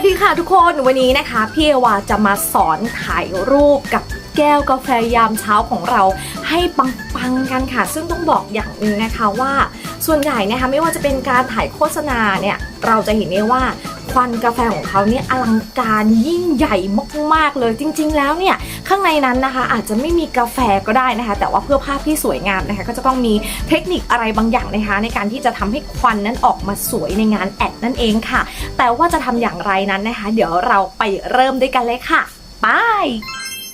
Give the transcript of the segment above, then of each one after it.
วัสดีค่ะทุกคนวันนี้นะคะ พี่เอวาจะมาสอนถ่ายรูปกับแก้วกาแฟยามเช้าของเราให้ปังๆกันค่ะ ซึ่งต้องบอกอย่างนึงนะคะว่า ส่วนใหญ่นะคะไม่ว่าจะเป็นการถ่ายโฆษณาเนี่ยเราจะเห็นได้ว่า ควันกาแฟของเขาเนี่ยอลังการยิ่งใหญ่มากๆเลยจริง ๆ แล้วเนี่ยข้างในนั้นนะคะ อาจจะไม่มีกาแฟก็ได้นะคะ แต่ว่าเพื่อภาพที่สวยงามนะคะ ก็จะต้องมีเทคนิคอะไรบางอย่างนะคะ ในการที่จะทำให้ควันนั้นออกมาสวยในงานแอดนั่นเองค่ะ แต่ว่าจะทำอย่างไรนั้นนะคะ เดี๋ยวเราไปเริ่มด้วยกันเลยค่ะไป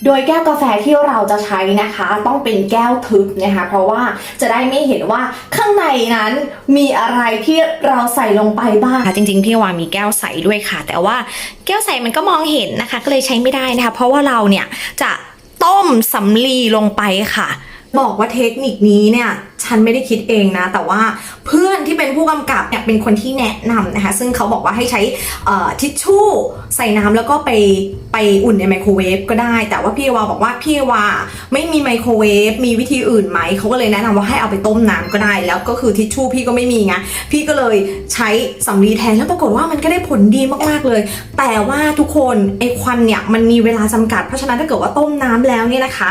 โดยแก้วกาแฟที่เราจะใช้นะคะ ต้องเป็นแก้วทึบนะคะ เพราะว่าจะได้ไม่เห็นว่าข้างในนั้นมีอะไรที่เราใส่ลงไปบ้างจริงๆพี่วามีแก้วใสด้วยค่ะ แต่ว่าแก้วใสมันก็มองเห็นนะคะ ก็เลยใช้ไม่ได้นะคะ เพราะว่าเราเนี่ยจะต้มสำลีลงไปค่ะ บอกว่าเทคนิคนี้เนี่ย ฉันไม่ได้คิดเองนะ แต่ว่าเพื่อนที่เป็นผู้กำกับเนี่ยเป็นคนที่แนะนำนะคะ ซึ่งเขาบอกว่าให้ใช้ทิชชู่ใส่น้ำแล้วก็ไปไปอุ่นในไมโครเวฟก็ได้ แต่ว่าพี่วาบอกว่าพี่วาไม่มีไมโครเวฟมีวิธีอื่นไหม เขาก็เลยแนะนำว่าให้เอาไปต้มน้ำก็ได้ แล้วก็คือทิชชู่พี่ก็ไม่มีไงพี่ก็เลยใช้สำลีแทนแล้วปรากฏว่ามันก็ได้ผลดีมากๆเลย แต่ว่าทุกคนไอ้ควันเนี่ยมันมีเวลาจำกัด เพราะฉะนั้นถ้าเกิดว่าต้มน้ำแล้วเนี่ยนะคะ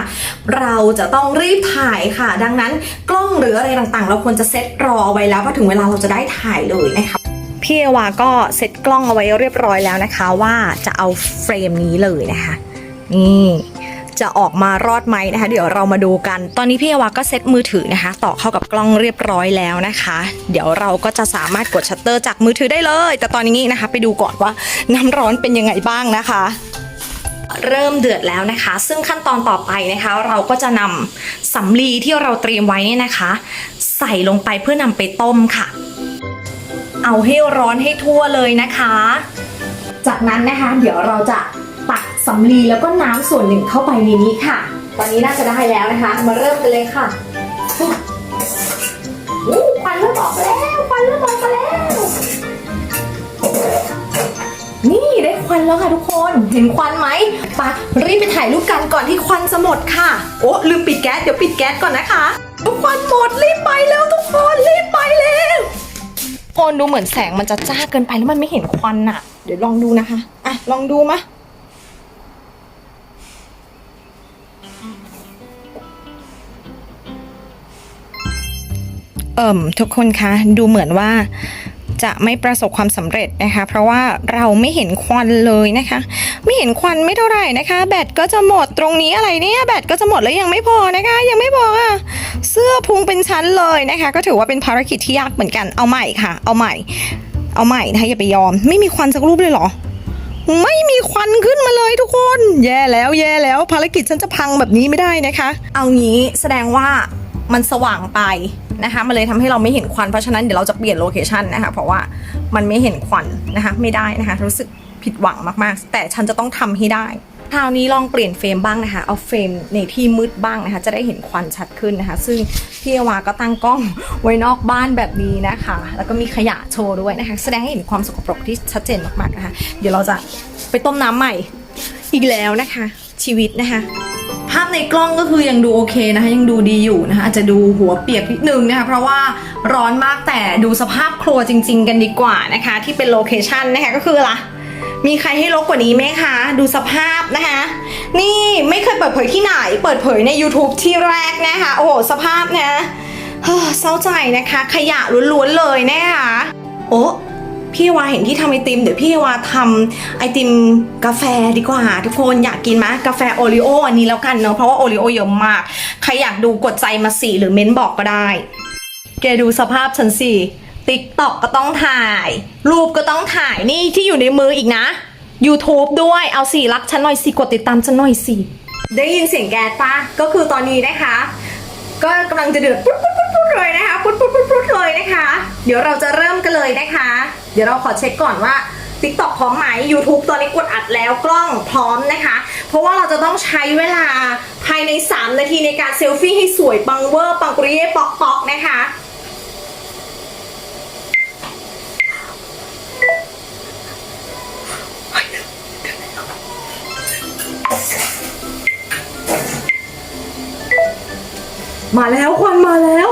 เราจะต้องรีบถ่ายค่ะ ดังนั้นกล้องหรืออะไรต่างๆ เราควรจะเซตรอเอาไว้แล้วพอถึงเวลาเราจะได้ถ่ายเลยนะคะพี่เอวาก็เซตกล้องเอาไว้เรียบร้อยแล้วนะคะ ว่าจะเอาเฟรมนี้เลยนะคะนี่จะออกมารอดไหมนะคะ เดี๋ยวเรามาดูกัน ตอนนี้พี่เอวาก็เซตมือถือนะคะ ต่อเข้ากับกล้องเรียบร้อยแล้วนะคะ เดี๋ยวเราก็จะสามารถกดชัตเตอร์จากมือถือได้เลย แต่ตอนนี้นะคะ ไปดูก่อนว่าน้ำร้อนเป็นยังไงบ้างนะคะ เริ่มเดือดแล้วนะคะ ซึ่งขั้นตอนต่อไปนะคะ เราก็จะนำสำลีที่เราเตรียมไว้นี่นะคะ ใส่ลงไปเพื่อนำไปต้มค่ะ เอาให้ร้อนให้ทั่วเลยนะคะ จากนั้นนะคะ เดี๋ยวเราจะตักสำลีแล้วก็น้ำส่วนหนึ่งเข้าไปในนี้ค่ะ ตอนนี้น่าจะได้แล้วนะคะ มาเริ่มกันเลยค่ะอู้ควันเริ่มออกแล้ว แล้วค่ะทุกคน เห็นควันไหมไปะรีบไปถ่ายรูปกันก่อนที่ควันจะหมดค่ะ โอ้ลืมปิดแก๊สเดี๋ยวปิดแก๊สก่อนนะคะทุกควันหมดรีบไปแล้วทุกคนรีบไปแล้วคนดูเหมือนแสงมันจะจ้าเกินไปแล้วมันไม่เห็นควันน่ะเดี๋ยวลองดูนะคะอะลองดูมะเอ่มทุกคนคะดูเหมือนว่า จะไม่ประสบความสำเร็จนะคะ เพราะว่าเราไม่เห็นควันเลยนะคะ ไม่เห็นควันไม่เท่าไหร่นะคะ แบตก็จะหมดตรงนี้อะไรเนี่ยแบตก็จะหมดแล้วยังไม่พอนะคะ ยังไม่พออะเสื้อพุงเป็นชั้นเลยนะคะ ก็ถือว่าเป็นภารกิจที่ยากเหมือนกันเอาใหม่ค่ะ เอาใหม่ เอาใหม่นะคะอย่าไปยอม ไม่มีควันสักรูปเลยเหรอไม่มีควันขึ้นมาเลยทุกคน แย่แล้วแย่แล้วภารกิจฉันจะพังแบบนี้ไม่ได้นะคะ เอางี้แสดงว่ามันสว่างไป นะคะมันเลยทำให้เราไม่เห็นควันเพราะฉะนั้นเดี๋ยวเราจะเปลี่ยนโลเคชันนะคะเพราะว่ามันไม่เห็นควันนะคะไม่ได้นะคะรู้สึกผิดหวังมากๆ แต่ฉันจะต้องทำให้ได้คราวนี้ลองเปลี่ยนเฟรมบ้างนะคะ เอาเฟรมในที่มืดบ้างนะคะ จะได้เห็นควันชัดขึ้นนะคะ ซึ่งพี่เอวาก็ตั้งกล้องไว้นอกบ้านแบบนี้นะคะ แล้วก็มีขยะโชว์ด้วยนะคะ แสดงให้เห็นความสกปรกที่ชัดเจนมากๆนะคะ เดี๋ยวเราจะไปต้มน้ำใหม่อีกแล้วนะคะ ชีวิตนะคะ ภาพในกล้องก็คือยังดูโอเคนะคะยังดูดีอยู่นะคะอาจจะดูหัวเปียกนิดนึงนะคะเพราะว่าร้อนมากแต่ดูสภาพครัวจริง ๆ กันดีกว่านะคะ ที่เป็นโลเคชันนะคะก็คืออะมีใครให้ลกกว่านี้ไหมคะ ดูสภาพนะคะ นี่ไม่เคยเปิดเผยที่ไหน เปิดเผยใน YouTube ที่แรกนะคะ โอ้โห สภาพนะเศร้าใจนะคะ ขยะล้วนๆเลยนะคะ โอ้ พี่วาเห็นที่ทำไอติม เดี๋ยวพี่วาทำไอติมกาแฟดีกว่า ทุกคนอยากกินไหมกาแฟโอริโออันนี้แล้วกันเนาะเพราะว่าโอริโอเยอะมาก ใครอยากดูกดใจมาสิหรือเม้นบอกก็ได้ แกดูสภาพฉันสิติ๊กต็อกก็ต้องถ่าย รูปก็ต้องถ่ายนี่ที่อยู่ในมืออีกนะ YouTube ด้วยเอาสิรักฉันหน่อยสิกดติดตามฉันหน่อยสิได้ยินเสียงแกปะก็คือตอนนี้นะคะ ก็กำลังจะเดือดปุ๊บปุ๊บปุ๊บปุ๊บเลยนะคะปุ๊บปุ๊บปุ๊บปุ๊บเลยนะคะ เดี๋ยวเราจะเริ่มกันเลยนะคะ เดี๋ยวเราขอเช็คก่อนว่า TikTok พร้อมไหม YouTube ตอนนี้กดอัดแล้วกล้องพร้อมนะคะ เพราะว่าเราจะต้องใช้เวลาภายใน 3 นาทีในการเซลฟี่ให้สวยปังเวอร์ปังปริเย่ปอกปอกนะคะมาแล้วควันมาแล้ว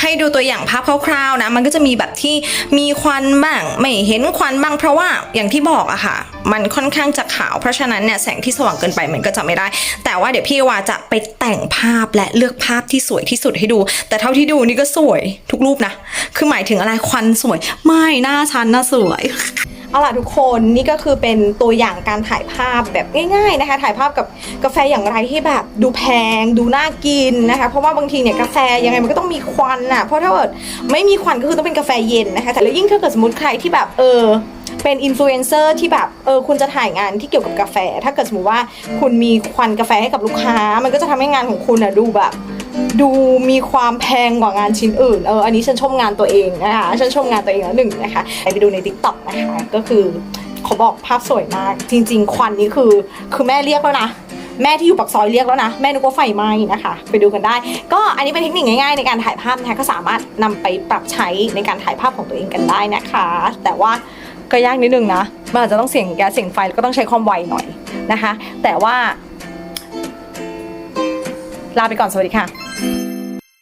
ให้ดูตัวอย่างภาพคร่าวๆนะ มันก็จะมีแบบที่มีควันบ้างไม่เห็นควันบ้างเพราะว่าอย่างที่บอกอะค่ะ มันค่อนข้างจะขาว เพราะฉะนั้นเนี่ยแสงที่สว่างเกินไปมันก็จะไม่ได้ แต่ว่าเดี๋ยวพี่วาจะไปแต่งภาพและเลือกภาพที่สวยที่สุดให้ดู แต่เท่าที่ดูนี่ก็สวยทุกรูปนะ คือหมายถึงอะไรควันสวย ไม่หน้าชันน่าสวย เอาล่ะทุกคนนี่ก็คือเป็นตัวอย่างการถ่ายภาพแบบง่าย ๆนะคะ ถ่ายภาพกับกาแฟอย่างไรที่แบบดูแพง ดูน่ากินนะคะ เพราะว่าบางทีเนี่ยกาแฟยังไงมันก็ต้องมีควันอะเพราะถ้าเกิดไม่มีควันก็คือต้องเป็นกาแฟเย็นนะคะแต่แล้วยิ่งถ้าเกิดสมมติใครที่แบบเออเป็นอินฟลูเอนเซอร์ที่แบบเออคุณจะถ่ายงานที่เกี่ยวกับกาแฟ ถ้าเกิดสมมติว่าคุณมีควันกาแฟให้กับลูกค้า มันก็จะทำให้งานของคุณอะดูแบบ ดูมีความแพงกว่างานชิ้นอื่น เออ อันนี้ฉันชมงานตัวเองนะคะ ฉันชมงานตัวเองแล้วหนึ่งนะคะ ไปดูใน t ิ k t o k นะคะ ก็คือเขาบอกภาพสวยมาก จริง ๆ ควันนี้คือ คือแม่เรียกแล้วนะแม่ที่อยู่ปักซอยเรียกแล้วนะ แม่นึกว่าไฟไหม้นะคะ ไปดูกันได้ ก็อันนี้เป็นเทคนิคง่ายๆในการถ่ายภาพนะคะก็สามารถนำไปปรับใช้ในการถ่ายภาพของตัวเองกันได้นะคะ แต่ว่าก็ยากนิดนึงนะมันอาจจะต้องเสียงแก๊สเสียงไฟแล้วก็ต้องใช้ความไวหน่อยนะคะ แต่ว่า ลาไปก่อนสวัสดีค่ะ